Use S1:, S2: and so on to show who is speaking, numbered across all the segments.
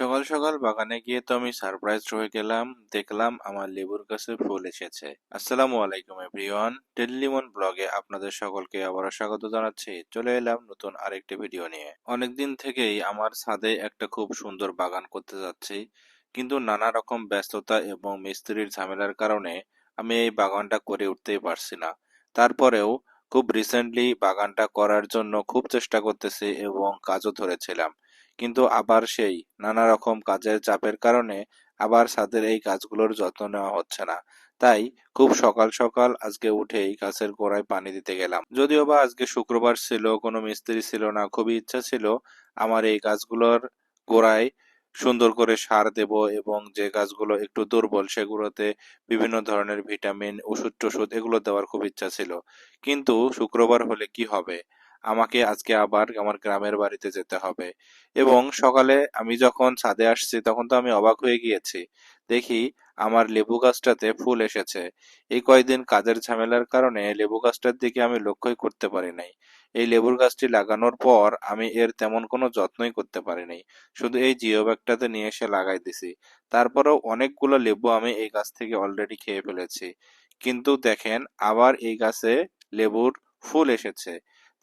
S1: সকাল সকাল বাগানে গিয়ে তো আমি সারপ্রাইজ হয়ে গেলাম, দেখলাম আমার লেবুর গাছে ফুল এসেছে। আসসালামু আলাইকুম এভরিওয়ান টেলিমন ব্লগে আপনাদের সকলকে আবারও স্বাগত জানাচ্ছি। চলে এলাম নতুন আরেকটি ভিডিও নিয়ে। অনেকদিন থেকেই আমার ছাদে একটা খুব সুন্দর বাগান করতে যাচ্ছি, কিন্তু নানা রকম ব্যস্ততা এবং মিস্ত্রির ঝামেলার কারণে আমি এই বাগানটা করে উঠতেই পারছি না। তারপরেও খুব রিসেন্টলি বাগানটা করার জন্য খুব চেষ্টা করতেছি এবং কাজও ধরেছিলাম। কিন্তু আবার সেই নানা রকম কাজের চাপের কারণে আবার ছাদের এই গাছগুলোর যত্ন নেওয়া হচ্ছে না। তাই খুব সকাল সকাল আজকে উঠেই গাছের গোড়ায় পানি দিতে গেলাম। যদিও বা আজকে শুক্রবার ছিল, কোনো মিস্ত্রি ছিল না, খুবই ইচ্ছা ছিল আমার এই গাছগুলোর গোড়ায় সুন্দর করে সার দেব এবং যে গাছগুলো একটু দুর্বল সেগুলোতে বিভিন্ন ধরনের ভিটামিন ওষুধ টষুধ এগুলো দেওয়ার খুব ইচ্ছা ছিল। কিন্তু শুক্রবার হলে কি হবে? আমাকে আজকে আবার আমার গ্রামের বাড়িতে যেতে হবে। এবং সকালে আমি যখন ছাদে আসছি তখন তো আমি অবাক হয়ে গিয়েছি। দেখি আমার লেবু গাছটাতে ফুল এসেছে। এই কয়েকদিন কাজের ঝামেলার কারণে লেবু গাছটার দিকে আমি লক্ষ্যই করতে পারি নাই। এই লেবুর গাছটি লাগানোর পর আমি এর তেমন কোনো যত্নই করতে পারি নাই। শুধু এই জিও ব্যাগটাতে নিয়ে এসে লাগাই দিছি। তারপরেও অনেকগুলো লেবু আমি এই গাছ থেকে অলরেডি খেয়ে ফেলেছি। কিন্তু দেখেন আবার এই গাছে লেবুর ফুল এসেছে।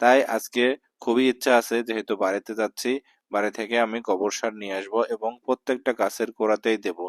S1: তাই আজকে খুবই ইচ্ছা আছে, যেহেতু বাড়িতে যাচ্ছি, বাড়ি থেকে আমি গোবর সার নিয়ে আসব এবং প্রত্যেকটা গাছের গোড়াতেই দেব।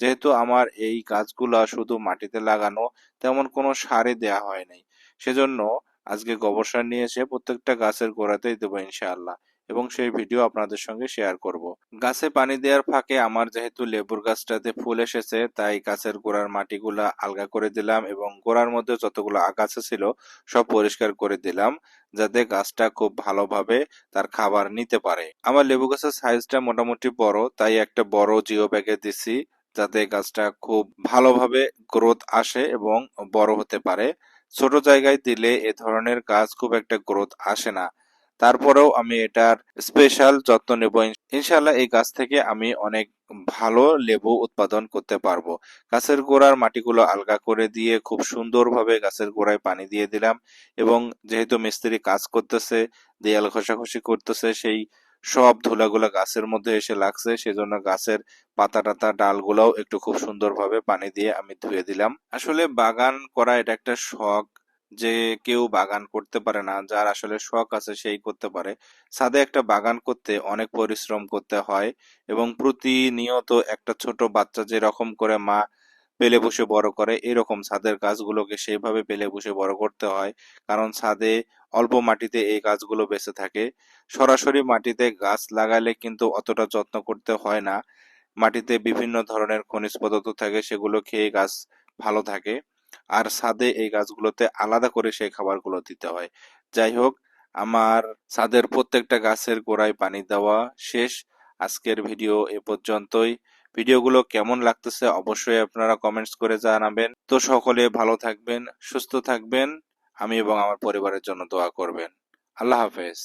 S1: যেহেতু আমার এই গাছগুলা শুধু মাটিতে লাগানো, তেমন কোনো সারে দেয়া হয় নাই। সেজন্য আজকে গোবর সার নিয়ে এসে প্রত্যেকটা গাছের গোড়াতেই দেবো ইনশাআল্লাহ এবং সেই ভিডিও আপনাদের সঙ্গে শেয়ার করব। গাছে পানি দেওয়ার ফাঁকে আমার যেহেতু লেবুর গাছটাতে ফুল এসেছে, তাই গাছের গোড়ার মাটিগুলা আলগা করে দিলাম এবং গোড়ার মধ্যে যতগুলো আগাছা ছিল সব পরিষ্কার করে দিলাম যাতে গাছটা খুব ভালোভাবে তার খাবার নিতে পারে। আমার লেবু গাছের সাইজটা মোটামুটি বড়, তাই একটা বড় জিও ব্যাগে দিছি যাতে গাছটা খুব ভালোভাবে গ্রোথ আসে এবং বড় হতে পারে। ছোট জায়গায় দিলে এ ধরনের গাছ খুব একটা গ্রোথ আসে না। তারপরেও আমি এটার স্পেশাল যত্ন নেব ইনশাল্লাহ এই গাছ থেকে আমি অনেক ভালো লেবু উৎপাদন করতে পারব। গাছের গোড়ার মাটিগুলো আলগা করে দিয়ে খুব সুন্দরভাবে গাছের গোড়ায় পানি দিয়ে দিলাম এবং যেহেতু মিস্ত্রি কাজ করতেছে, দেয়াল ঘষাঘষি করতেছে, সেই সব ধুলাগুলা গাছের মধ্যে এসে লাগছে, সেজন্য গাছের পাতা টাতা, ডালগুলোও একটু খুব সুন্দরভাবে পানি দিয়ে আমি ধুয়ে দিলাম। আসলে বাগান করা এটা একটা শখ যে কেউ বাগান করতে পারে না, যার আসলে শখ আছে সেই করতে পারে। ছাদে একটা বাগান করতে অনেক পরিশ্রম করতে হয় এবং প্রতিনিয়ত একটা ছোট বাচ্চা যেরকম করে মা পেলে বসে বড় করে, এরকম ছাদের গাছগুলোকে সেইভাবে পেলে বসে বড় করতে হয়। কারণ ছাদে অল্প মাটিতে এই গাছগুলো বেঁচে থাকে। সরাসরি মাটিতে গাছ লাগালে কিন্তু অতটা যত্ন করতে হয় না। মাটিতে বিভিন্ন ধরনের খনিজ পদার্থ থাকে, সেগুলো খেয়ে গাছ ভালো থাকে। আর ছাদে এই গাছগুলোতে আলাদা করে সেই খাবারগুলো দিতে হয়। যাই হোক, আমার ছাদের প্রত্যেকটা গাছের গোড়ায় পানি দেওয়া শেষ। আজকের ভিডিও এ পর্যন্তই। ভিডিওগুলো কেমন লাগতেছে অবশ্যই আপনারা কমেন্টস করে জানাবেন। তো সকলে ভালো থাকবেন, সুস্থ থাকবেন। আমি এবং আমার পরিবারের জন্য দোয়া করবেন। আল্লাহ হাফেজ।